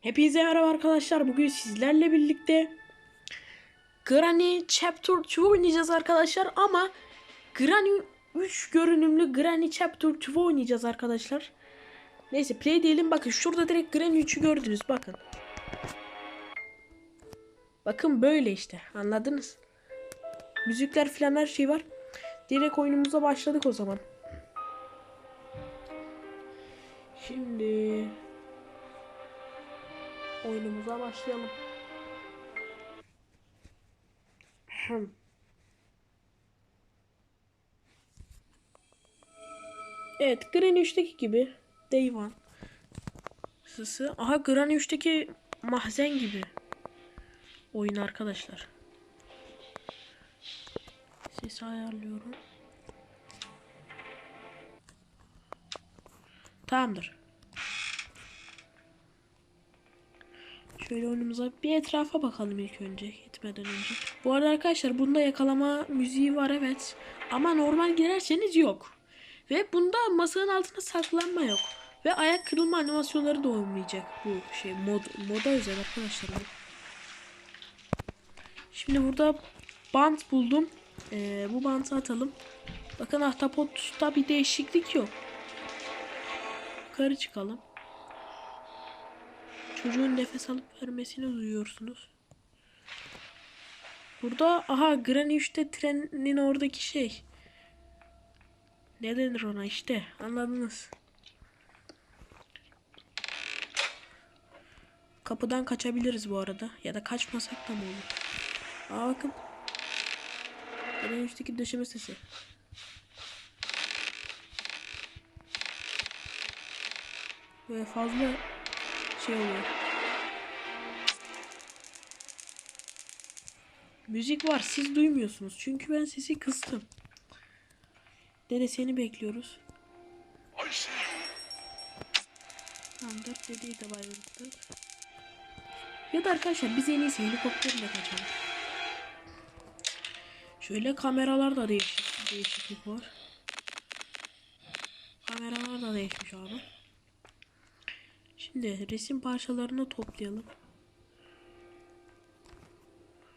Hepinize merhaba arkadaşlar. Bugün sizlerle birlikte Granny Chapter 2 oynayacağız arkadaşlar ama Granny 3 görünümlü Granny Chapter 2 oynayacağız arkadaşlar. Neyse play diyelim. Bakın şurada direkt Granny 3'ü gördünüz. Bakın. Bakın böyle işte. Anladınız? Müzikler falan her şey var. Direkt oyunumuza başladık o zaman. Şimdi oyunumuza başlayalım. Ahem. Evet, Granny 3'teki gibi. Day One. Sısı. Aha Granny 3'teki mahzen gibi. Oyun arkadaşlar. Sesi ayarlıyorum. Tamamdır. Şöyle oyunumuza bir etrafa bakalım ilk önce gitmeden önce. Bu arada arkadaşlar bunda yakalama müziği var evet. Ama normal girerseniz yok. Ve bunda masanın altına saklanma yok. Ve ayak kırılma animasyonları da olmayacak bu şey mod moda özel arkadaşlar. Şimdi burada bant buldum. Ee, bu bantı atalım. Bakın ahtapotta bir değişiklik yok. Yukarı çıkalım. Çocuğun nefes alıp vermesini duyuyorsunuz. Burada aha Granny 3'te trenin oradaki şey. Ne denir ona işte anladınız. Kapıdan kaçabiliriz bu arada. Ya da kaçmasak da mı olur? Aa bakın. Granny 3'teki döşeme sesi. Böyle fazla şey oluyor. Müzik var siz duymuyorsunuz. Çünkü ben sesi kıstım. Dede seni bekliyoruz. Tamamdır dedeyi de bayıldık. Ya da arkadaşlar biz en iyisi helikopterle kaçalım. Şöyle kameralar da değişik, değişiklik var. Kameralar da değişmiş abi. Şimdi resim parçalarını toplayalım.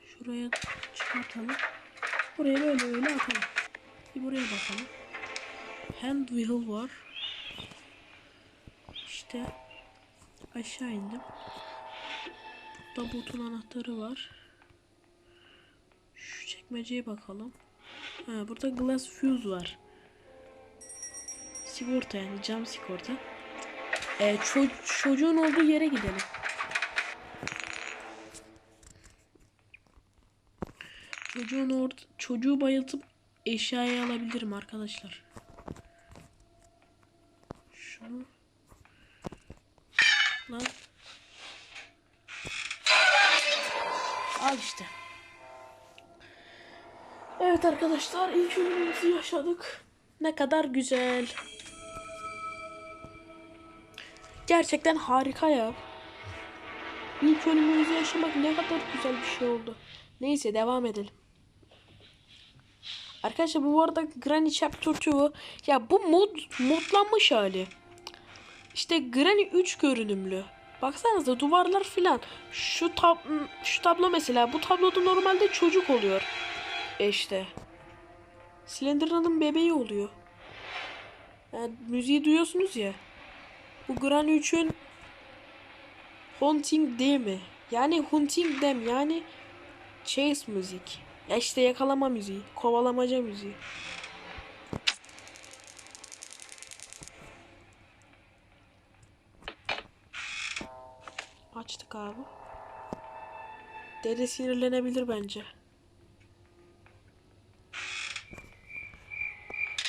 Şuraya çıkartalım. Buraya böyle böyle atalım. Bir buraya bakalım. Hand wheel var. İşte aşağı indim. Burada butun anahtarı var. Şu çekmeceye bakalım. Ha, burada glass fuse var. Sigorta yani cam sigorta. Ee, ço- çocuğun olduğu yere gidelim. Çocuğun orada çocuğu bayıltıp eşyayı alabilirim arkadaşlar. Şunu lan al işte. Evet arkadaşlar ilk ölümümüzü yaşadık. Ne kadar güzel. Gerçekten harika ya. İlk ölümümüzü yaşamak ne kadar güzel bir şey oldu. Neyse devam edelim. Arkadaşlar bu arada Granny Chapter 2 ya bu mod modlanmış hali. İşte Granny 3 görünümlü. Baksanıza duvarlar filan. Şu tab şu tablo mesela bu tabloda normalde çocuk oluyor. E işte. Slenderman'ın bebeği oluyor. Yani müziği duyuyorsunuz ya. Bu Granny 3'ün Haunting değil mi? Yani Hunting dem yani Chase müzik. Ya işte yakalama müziği, kovalamaca müziği. Açtık abi. Dede sinirlenebilir bence.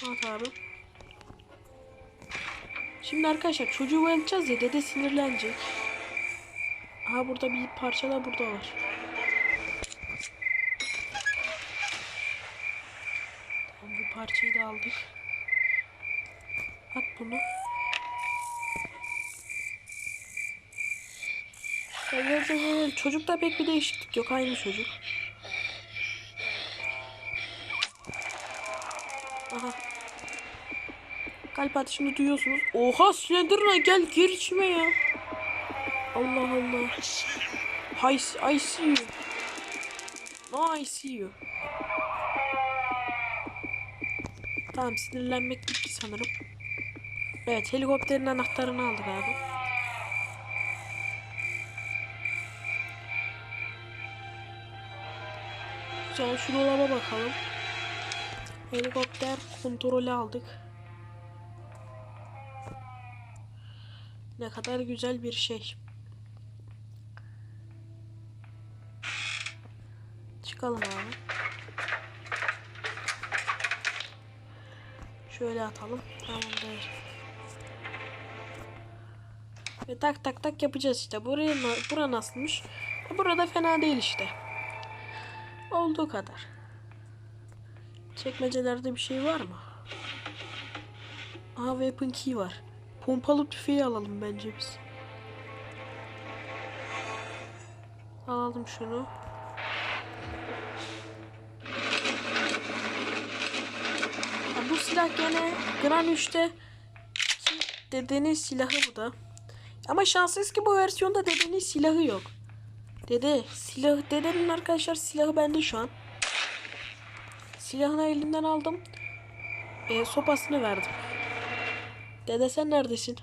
At abi. Şimdi arkadaşlar çocuğu bayılacağız ya dede sinirlenecek. Aha burada bir parça da burada var. Tamam bu parçayı da aldık. At bunu. Çocukta pek bir değişiklik yok. Aynı çocuk. Aha. Kalp atışını duyuyorsunuz. Oha Slenderman gel gir içime ya. Allah Allah. I, I see you. No I see you. Tamam sinirlenmek bitti sanırım. Evet helikopterin anahtarını aldık abi. Güzel şu dolaba bakalım. Helikopter kontrolü aldık. Ne kadar güzel bir şey. Çıkalım abi. Şöyle atalım. Tamamdır. Ve tak tak tak yapacağız işte. Buraya bura nasılmış? Burada fena değil işte. Olduğu kadar. Çekmecelerde bir şey var mı? Aha weapon key var. Pompalı tüfeği alalım bence biz. Alalım şunu. Ya bu silah gene Gran 3'te dedenin silahı bu da. Ama şanslıyız ki bu versiyonda dedenin silahı yok. Dede silah dedenin arkadaşlar silahı bende şu an. Silahını elimden aldım. E, sopasını verdim. Dede sen neredesin?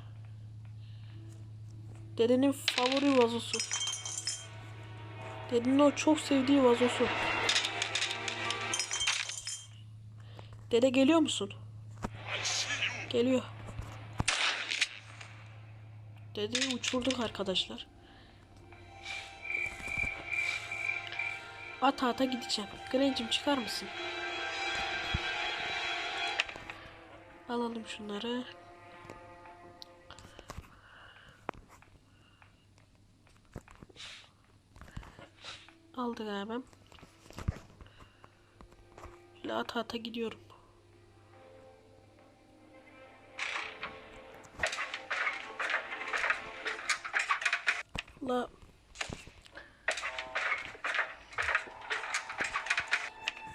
Dedenin favori vazosu. Dedenin o çok sevdiği vazosu. Dede geliyor musun? Geliyor. Dedeyi uçurduk arkadaşlar. Ata ata gideceğim. Grencim çıkar mısın? Alalım şunları. Aldık abi. Şöyle ata ata gidiyorum. La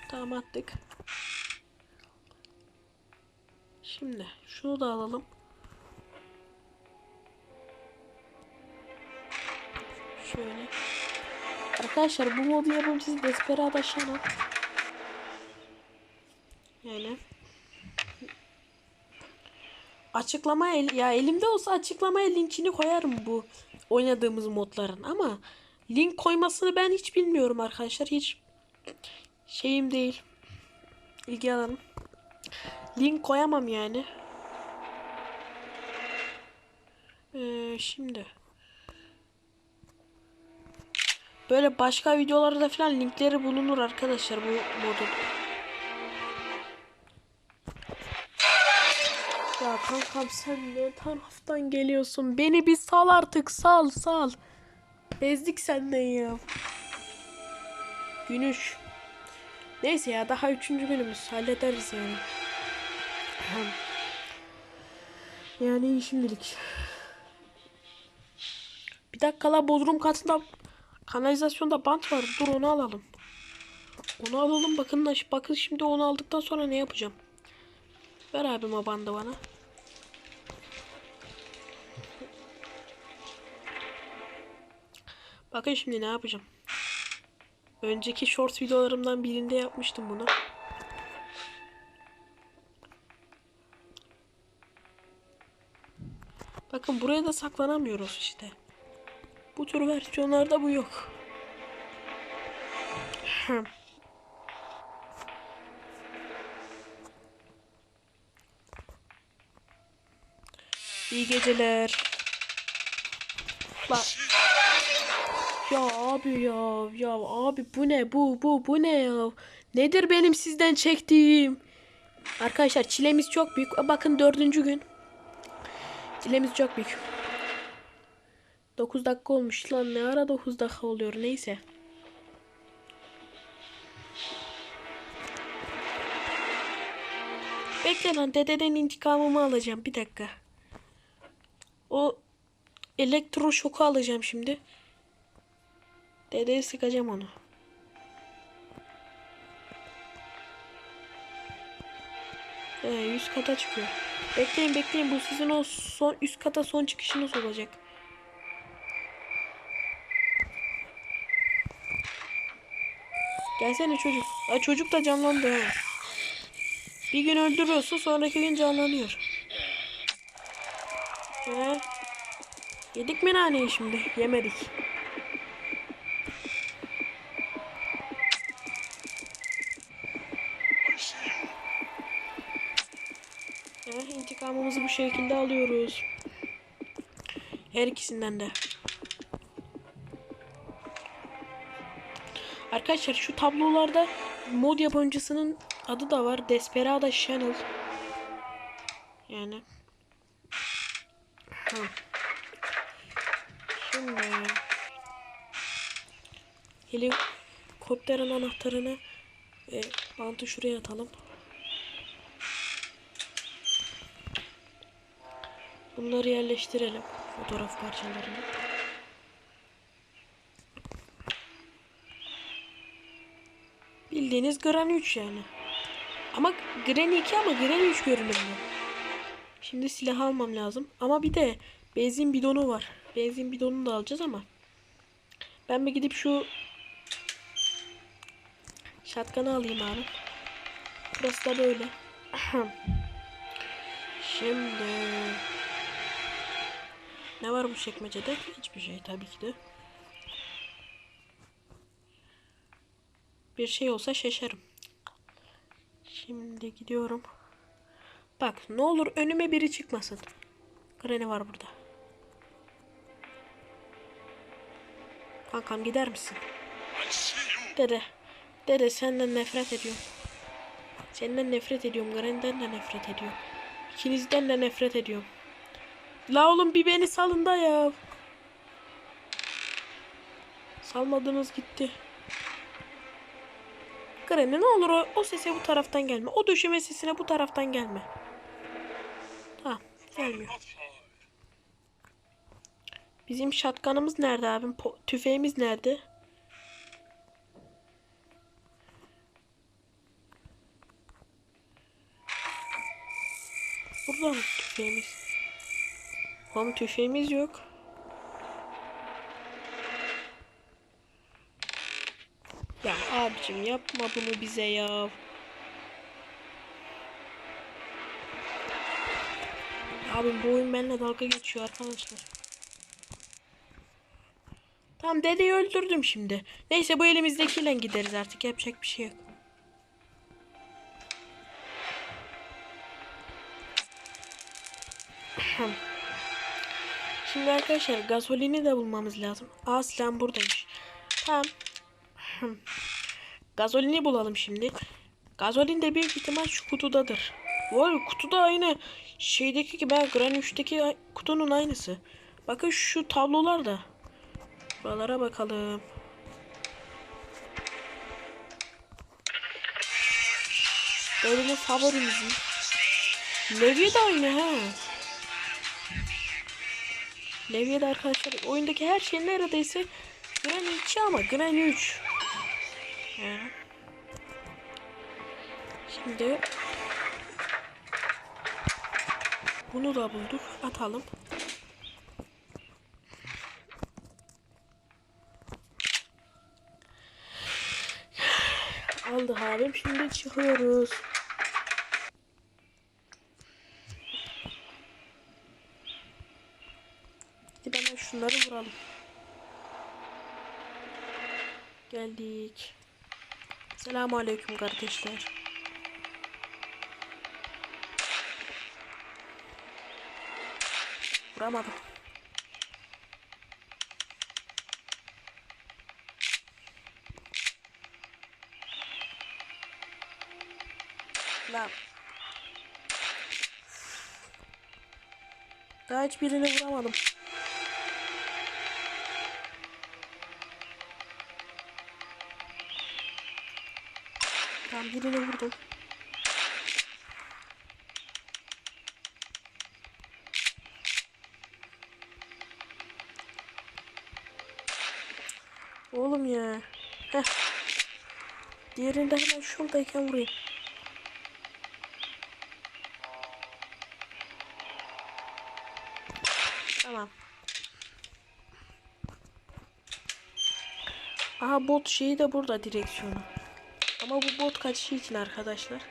Tamam attık. Şimdi şunu da alalım. Şöyle. Arkadaşlar bu modu yapımcısı Desperado Şana. Yani. Açıklama el ya elimde olsa açıklamaya linkini koyarım bu oynadığımız modların ama link koymasını ben hiç bilmiyorum arkadaşlar hiç şeyim değil ilgi alanım link koyamam yani ee, şimdi böyle başka videolarda falan linkleri bulunur arkadaşlar bu modun. Ya kankam sen ne taraftan geliyorsun? Beni bir sal artık sal sal. Bezdik senden ya. Günüş Neyse ya daha üçüncü günümüz hallederiz yani. Yani şimdilik. Bir dakika la bodrum katında kanalizasyonda bant var. Dur onu alalım. Onu alalım bakın bakın şimdi onu aldıktan sonra ne yapacağım. Ver abim o bandı bana. Bakın şimdi ne yapacağım. Önceki short videolarımdan birinde yapmıştım bunu. Bakın buraya da saklanamıyoruz işte. Bu tür versiyonlarda bu yok. İyi geceler. Bak. Ya abi ya ya abi bu ne bu bu bu ne ya? Nedir benim sizden çektiğim? Arkadaşlar çilemiz çok büyük. Bakın dördüncü gün. Çilemiz çok büyük. 9 dakika olmuş lan ne ara 9 dakika oluyor neyse. Bekle lan dededen intikamımı alacağım bir dakika. O elektroşoku alacağım şimdi. Dedeye sıkacağım onu. Ee, 100 kata çıkıyor. Bekleyin bekleyin bu sizin o son üst kata son çıkışınız olacak. Gelsene çocuk. Aa, çocuk da canlandı ha. Bir gün öldürüyorsun sonraki gün canlanıyor. He. Yedik mi naneyi şimdi? Yemedik. He, intikamımızı bu şekilde alıyoruz. Her ikisinden de. Arkadaşlar şu tablolarda mod yapımcısının adı da var. Desperada Channel. Yani. Hı. Şimdi helikopterin anahtarını ve bantı şuraya atalım. Bunları yerleştirelim. Fotoğraf parçalarını. Bildiğiniz Granny 3 yani. Ama Granny 2 ama Granny 3 görünümlü. Şimdi silah almam lazım. Ama bir de benzin bidonu var. Benzin bidonunu da alacağız ama. Ben bir gidip şu şatkanı alayım abi. Burası da böyle. Şimdi ne var bu çekmecede? Hiçbir şey tabii ki de. Bir şey olsa şaşarım. Şimdi gidiyorum. Bak ne olur önüme biri çıkmasın. Granny var burada. Kankam gider misin? Dede. Dede senden nefret ediyorum. Senden nefret ediyorum. Granny'den de nefret ediyorum. İkinizden de nefret ediyorum. La oğlum bir beni salın da ya. Salmadınız gitti. Granny ne olur o, o sese bu taraftan gelme. O döşeme sesine bu taraftan gelme. Tamam gelmiyor. Bizim şatkanımız nerede abim? Po- tüfeğimiz nerede? Burada mı tüfeğimiz? Oğlum tüfeğimiz yok. Ya abicim yapma bunu bize ya. Abim bu oyun benimle dalga geçiyor arkadaşlar. Tamam dedeyi öldürdüm şimdi. Neyse bu elimizdekiyle gideriz artık yapacak bir şey yok. Şimdi arkadaşlar gasolini de bulmamız lazım. Silahım buradaymış. Tamam. Gazolini bulalım şimdi. Gazolin de büyük ihtimal şu kutudadır. Vay kutuda aynı şeydeki gibi Gran 3'teki ay- kutunun aynısı. Bakın şu tablolar da. Buralara bakalım. Benim favorimizin. Levye de aynı ha. Levye de arkadaşlar oyundaki her şey neredeyse Granny 2 ama Granny 3. Ya. Şimdi bunu da bulduk. Atalım. Aldık abim. Şimdi çıkıyoruz. Gidip hemen şunları vuralım. Geldik. Selamun aleyküm kardeşler. Vuramadım. Lan. Daha hiçbirini vuramadım. Tamam birini vurdum. Oğlum ya. Heh. Diğerini de hemen şuradayken vurayım. Tamam. Aha bot şeyi de burada direksiyonu. Ama bu bot kaçışı için arkadaşlar.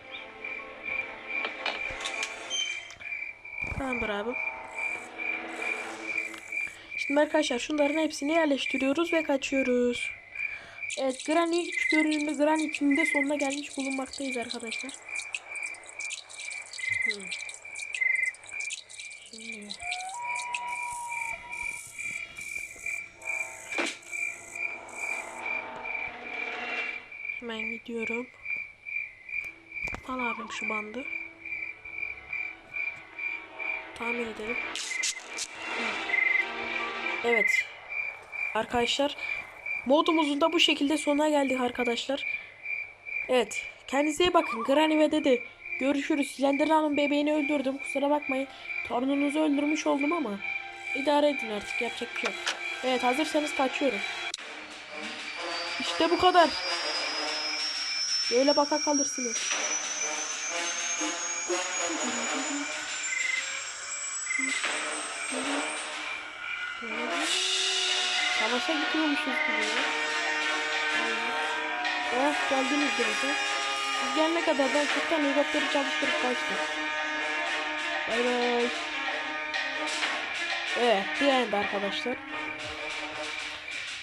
Tamamdır abi. Şimdi arkadaşlar şunların hepsini yerleştiriyoruz ve kaçıyoruz. Evet Granny 3 görünümlü Granny 2'nin de sonuna gelmiş bulunmaktayız arkadaşlar. Hmm. Şimdi Hemen gidiyorum. Al abim şu bandı. Tamir edelim. Evet. Arkadaşlar modumuzun da bu şekilde sonuna geldik arkadaşlar. Evet. Kendinize iyi bakın. Granny ve dedi. Görüşürüz. Slenderman'ın bebeğini öldürdüm. Kusura bakmayın. Torununuzu öldürmüş oldum ama idare edin artık. Yapacak bir şey yok. Evet hazırsanız kaçıyorum. İşte bu kadar. Böyle baka kalırsınız. Savaşa gidiyormuşuz gibi ya. Eh geldiniz demek Siz gelene kadar ben çoktan helikopteri çalıştırıp kaçtım. Bay bay. Evet, bir end arkadaşlar.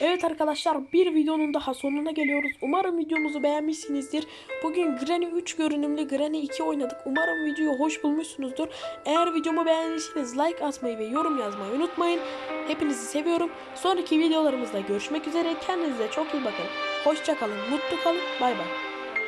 Evet arkadaşlar bir videonun daha sonuna geliyoruz. Umarım videomuzu beğenmişsinizdir. Bugün Granny 3 görünümlü Granny 2 oynadık. Umarım videoyu hoş bulmuşsunuzdur. Eğer videomu beğendiyseniz like atmayı ve yorum yazmayı unutmayın. Hepinizi seviyorum. Sonraki videolarımızda görüşmek üzere. Kendinize çok iyi bakın. Hoşçakalın, mutlu kalın. Bay bay.